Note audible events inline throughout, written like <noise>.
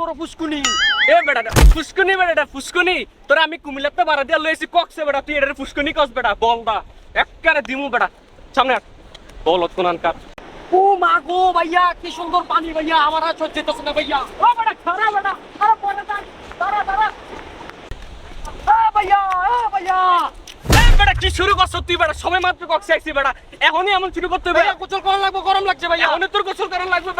বড় ফুসকুনি। এ বেটা, ফুসকুনি বেটা ফুসকুনি। তোরা আমি কুমিল্লাতে বাড়া দিয়া লইছি কক্সে বেটা, তুই এটা ফুসকুনি কস বেটা, বল দা। একবারে দিমু বেটা। সামনে। বল কোন কার ও মা গো ভাইয়া, কি সুন্দর পানি ভাইয়া, আমার আর সহ্য না ভাইয়া। ও বেটা, খারা বেটা, আরে পরে দাঁড়া দাঁড়া। দাঁড়া ভাইয়া ভাইয়া। কি শুরু করছ তুই সবাই মাত্র কক্সে আইছি বেটা এখনই এমন শুরু করতে হবে। ভাইয়া গোসল করা লাগবে গরম লাগছে এখনই তোর গোসল লাগবে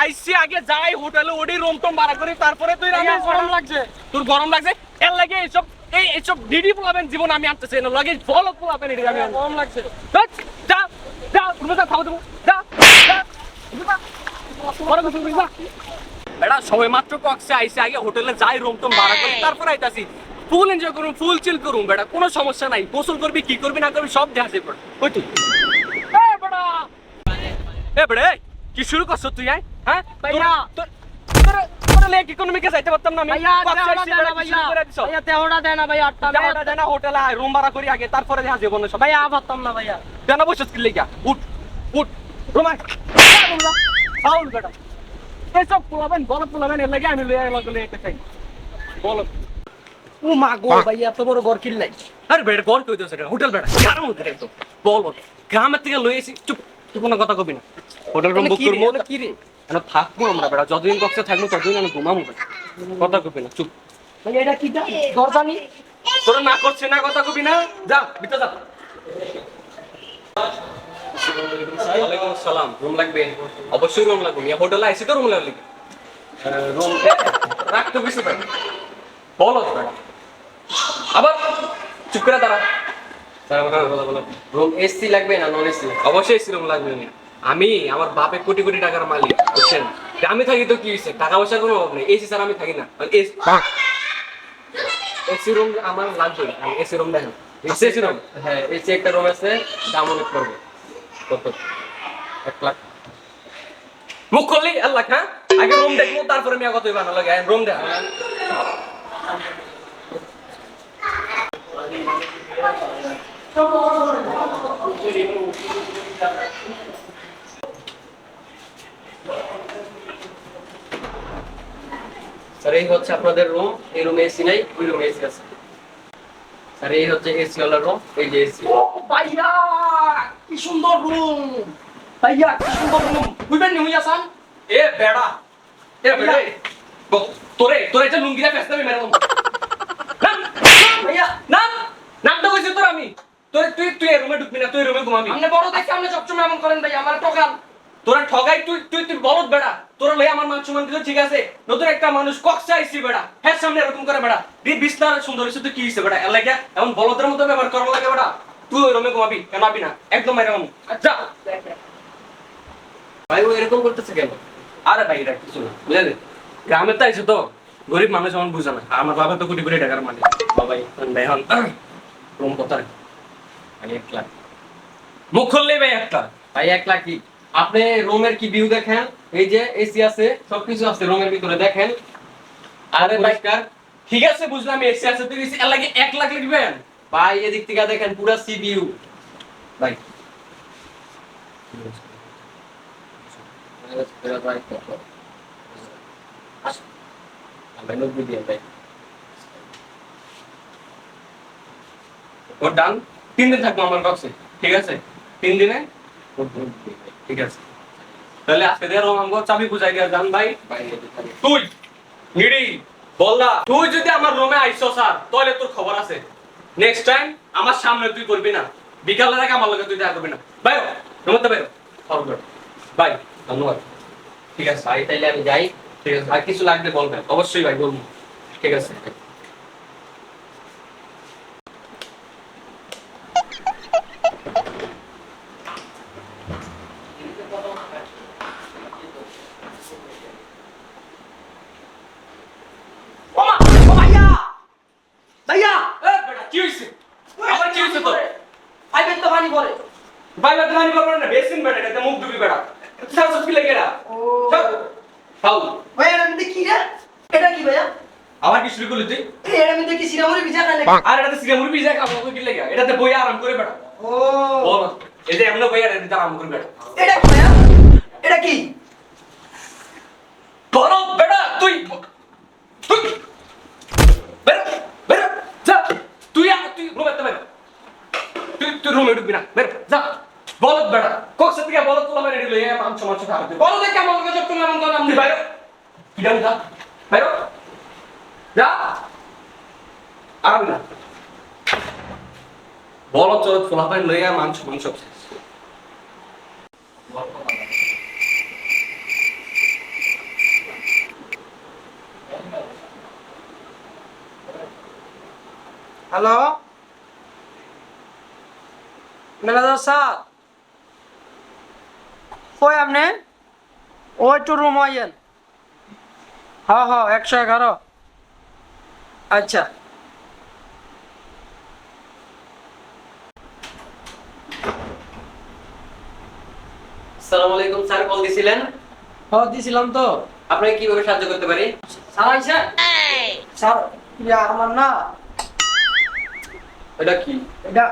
আইসি আগে যাই হোটেলে ওডি রুম টম ভাড়া করি তারপরে তুই রান্না গরম লাগছে। তোর গরম লাগছে? এর লাগে এইসব এই এইসব ডিডি পোলাবেন জীবন আমি আনতেছি না লাগে বল পোলাবেন এটি আমি গরম লাগছে। যা যা তুমি যা দেবো। যা। গোসল। বেটা সবাই মাত্র কক্সে আইসে আগে হোটেলে যাই রুম টম ভাড়া করি তারপর আইতাছি। ফুল এনজয় করুন ফুল চিল করুন বেটা কোনো সমস্যা নাই। গোসল করবি কি করবি না করবি সব দেখা যাবে ওই তুই এ বেড়ে কি শুরু করছ তুই হ্যাঁ? ভাইয়া। তোর তোর তোর লেক ইকোনমিকে যাইতে পারতাম না আমি ভাইয়া হোটেলে রুম ভাড়া করি আগে তারপরে দেখা যাব না ভাইয়া পারতাম না ভাইয়া। বসে উঠ উঠ। ফাউল বেটা। পোলাবেন পোলাবেন এর লাগে লইয়া লাগলে চাই বল। ও মা গো ভাইয়া এত বড় ঘর কিনলাই আরে বেটা গড় কই দিছ হোটেল বেটা কার মধ্যে একদম বল গ্রামের থেকে লই এসি চুপ তুই কোনো কথা কবি না। হোটেল রুম বুক করব কি রে? কেন থাকব আমরা বেটা যতদিন কক্সে থাকব ততদিন আমি ঘুমাবো। কথা কবি না চুপ। ভাইয়া এটা কি দরজানি? তোরা না করছে না কথা কবি না? যা ভিতরে যা। ওয়ালাইকুম আসসালাম রুম লাগবে? অবশ্যই রুম লাগবে মিয়া হোটেলে আইসি তো রুম লাগবে। রুম রাখতে বেশি ভাই। বলো তো। আবার চুপ করে দাঁড়া। রুম এসি লাগবে না নন এসি অবশ্যই এসি রুম লাগবে। আমি আমার বাপে কোটি কোটি টাকার মালিক বুঝছেন? আমি থাকি তো কি হয়েছে? টাকা পয়সা কোনো অভাব নেই। এসি ছাড়া আমি থাকি না। এসি রুম আমার লাগবে। এসি রুম দেখেন। আছে এসি রুম হ্যাঁ এসি একটা রুম আছে দাম অনেক পড়বে। কত? এক লাখ। মুখ করলি আল্লাহ হ্যাঁ? আগে রুম দেখব তারপরে মিয়া কতই বানালো লাগে রুম দেখ। স্যার এই হচ্ছে আপনাদের রুম এই রুমে এসি নাই ওই রুমে এসি আছে। স্যার এই হচ্ছে এসি ওয়ালা রুম এই যে এসি ভাইয়া কি সুন্দর রুম ভাইয়া কি সুন্দর রুম বুঝবেন নি ইয়াসান এ বেড়া এ বেড়া তোরে তোরে এটা লুঙ্গিটা মেরে দেবো। নাম, নাম, ভাইয়া। নাম নামটা কইছি তোর আমি। তোর তুই তুই এই রুমে ঢুকবি না তুই রুমে ঘুমাবি। আপনি বড় দেখে আপনি সবসময় এমন করেন ভাইয়া আমার ঠকান। তোরা ঠগাই তুই তুই তুই বলত বেড়া। তোরা লই আমার মান সম্মান দিল ঠিক আছে নতুন একটা মানুষ কক্সা আইছি বেড়া হ্যাঁ সামনে এরকম করে বেড়া। দি বিস্তার সুন্দর হইছে তুই কি হইছে বেড়া? এর লাগে এমন বলদের মতো ব্যবহার লাগে বেড়া। তুই ওই রুমে ঘুমাবি কেন আবি না? একদম মেরে মামু যা। ভাই ও এরকম করতেছে কেন? আরে ভাই এটা কিছু না বুঝলি? গ্রামে তো আইছে তো গরিব মানুষ এমন বুঝে না। আমার বাবা তো কোটি কোটি টাকার মালিক। বাবাই ভাই হন। <coughs> রুম রে? এক লাখ মুখ খুললেই ভাই একটা। ভাই এক লাখ কি? আপনি রুমের কি ভিউ দেখেন? এই যে এসি আছে সবকিছু আছে রুমের ভিতরে দেখেন। আরে পরিষ্কার। ঠিক আছে বুঝলাম এসি আছে তুই এর লাগে এক লাখ লিখবেন ভাই এদিক থেকে দেখেন পুরা সি ভিউ ভাই। ভাই ডান। তিন দিন থাকব আমার কক্সে ঠিক আছে? তিন দিনে? ঠিক আছে। তাহলে আজকে দিয়ে রং আমগো চাবি বুঝাই দিয়া জান ভাই। ভাই তুই নিডি বলদা তুই যদি আমার রুমে আইছো স্যার তাহলে তোর খবর আছে। নেক্সট টাইম আমার সামনে তুই করবি না। বিকালের আগে আমার লগে তুই দেখা করবি না। বাইরো রুমতে বাইরো। ফরওয়ার্ড বাই ধন্যবাদ। ঠিক আছে। ভাই তাইলে আমি যাই। ঠিক আছে। আর কিছু লাগবে বলবেন। অবশ্যই ভাই বলব। ঠিক আছে ওমা ও ভাইয়া ভাইয়া এ বেটা কি হইছে আবার কি হইছে তোর আইবেন তো পানি পরে বেটা জানি করবেন না বেসিন বেটা এটা মুখ দুবি বেটা স্যার সব কি লাগে এটা ও। ফাউ। ভাইয়া এটা মধ্যে কি রে? এটা কি ভাইয়া? আবার কি শুরু করলি তুই? এটার মধ্যে কি সিনেমারে বিজা খাই আর এটাতে সিগামুর বি যায় খাব কি লাগে এটাতে বই আরাম করে বেটা ও। এই যে এমন বই আর এটাতে আরাম করে বেটা এটা কি ভাইয়া? এটা কি? বলো বেটা তুই তুই বেরো বেরো যা। তুই আ- তুই রুমে বেরো। তুই তুই রুমে ঢুকবি না বেরো যা। বলত বেড়া। কক্সের থেকে বলত তোলা মেরে এই মাংস মাংস খাওয়াতে বলো দেখে তুমি বাইরো বাইরো যা। না। বলত চলত ফোলা পাই লইয়া মাংস মাংস। হ্যালো? Manager sir? কই আপনি? ওই টু রুম আইয়েন হ্যাঁ হ্যাঁ একশো এগারো। আচ্ছা। আসসালামু আলাইকুম স্যার কল দিছিলেন? হ্যাঁ দিছিলাম তো। আপনাকে কীভাবে সাহায্য করতে পারি? স্যার আইসে। স্যার ইয়া আমার না? এটা কি? এটা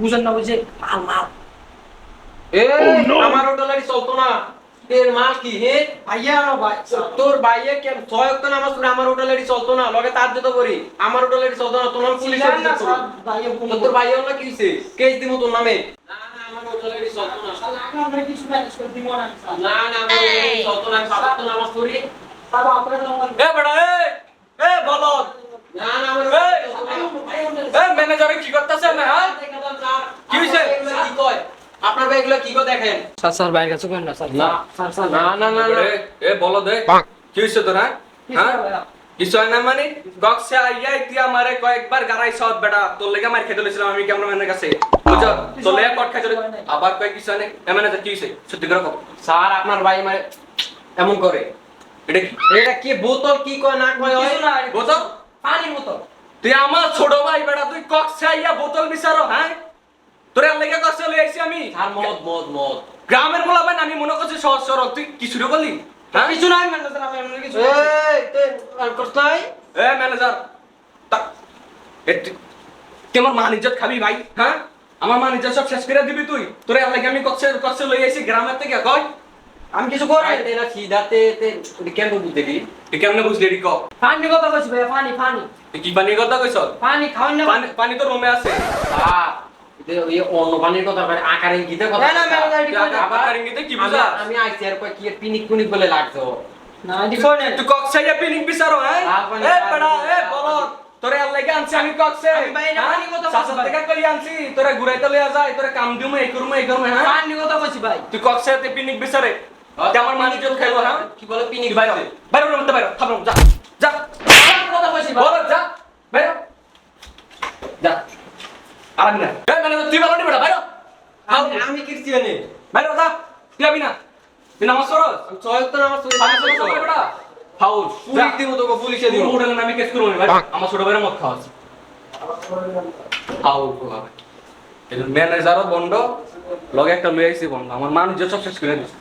বুঝেন না বুঝে মাল মাল। আমার হোটেলেরই চলতো না। এর মাল কি হে? তোর কেন ছয় নামাজ পড়ে আমার হোটেলেরই চলতো না। লগে তার যেত করি আমার চলতো না তোমার পুলিশ চিনেন না ভাইয়া ফোন তোর বাইয়ে না কি হইছে? কেস দিমু তোর নামে। না না আমার চলতো না। সাত নামাজ পড়ি। এ বেড়া এ এ বলত না না আমার এ ম্যানেজারে কি করতেছে না হ্যাঁ কি হইছে? কি কয় আপনার ভাই এগুলো কি কয় দেখেন? স্যার স্যার বাইরে কাছে করেন না স্যার। না। স্যার স্যার না না না এ, বলো দে। কি হইছে তোরা? হ্যাঁ? কিছু হয় না মানে? গক্সে আইয়া ইতিয়া মারে কয়েকবার গারাই সব বেটা তোর লেগে মার খেতে লইছিলাম আমি ক্যামেরাম্যানের কাছে। বুঝছ? তোর লেগে কট খাইতে আবার কয়েক কিছু হয় না এ কি হইছে? সত্যি করে। স্যার আপনার ভাই মানে এমন করে। এটা কি? এটা কি বোতল? কি কয় না কয়? বোতল? পানি বোতল। তুই আমার ছোট ভাই বেটা তুই কক্সে আইয়া বোতল বিচারো হ্যাঁ? তোর লেগে লই আইছি আমি? স্যার মদ মদ মদ। গ্রামের বলা ভাই আমি মনে করছি সহজ সরল। তুই কি শুরু করলি হ্যাঁ? কিছু নাই ম্যানেজার আমি এমনি কিছু এই তুই আর করছ নাই? এ ম্যানেজার তা- এ তুই তুই মান ইজ্জত খাবি ভাই হ্যাঁ? আমার মান ইজ্জত সব শেষ করে দিবি তুই। তোর লাগে আমি কক্সে লই আইছি গ্রামের থেকে কয় আমি কিছু করি? রাইতে না সিধাতে তে তুই কেন বুঝতে দি তুই কেমনে বুঝলি রে ক? পানি কথা কইছি ভাই পানি পানি কি পানি কথা কইছ? পানি খাওয়াই না। পানি পানি তো রুমে আছে। স্যার কি আমি- আইছি আর কয় কি পিনিক কুনিক বলে লাগতো না তুই পিনিক বিচারো হ্যাঁ এ বড়া এ বলো তোরে আর লাগে আনছি আমি কক্সে। সাসা ভাই। থেকে কই আনছি তোরে ঘুরাইতে লইয়া যায় তোরে কাম দিমু এই করমু এই করমু হ্যাঁ? পানি কথা কইছি ভাই। তুই কক্সে তে পিনিক বিচারে। আমার মান ইজ্জত খাইলো হ্যাঁ? কি বলে পিনিক বাইরে বাইরে রুম থেকে বাইরে থাম যা। যা কথা কইছি বল যা। বাইরে যা। আর আমি না। এ মানে তুই বলো নি বেটা বাইরে আমি আমি ক্রিশ্চিয়ানে বাইরে যা। তুই আবি না। তুই নামাজ পড়স আমি ছয় তো নামাজ পড়ি। নামাজ পড়স না বেটা। ফাউল। পুলিশ দিব তোকে পুলিশে দিব। হোটেলে আমি কেস করব ভাই আমার ছোট ভাইয়ের মদ খাওয়াছি ফাউল ম্যানেজারও বন্ধ। লগে একটা লই আইছি বন্ধ। আমার মানুষ সব শেষ করে দিচ্ছে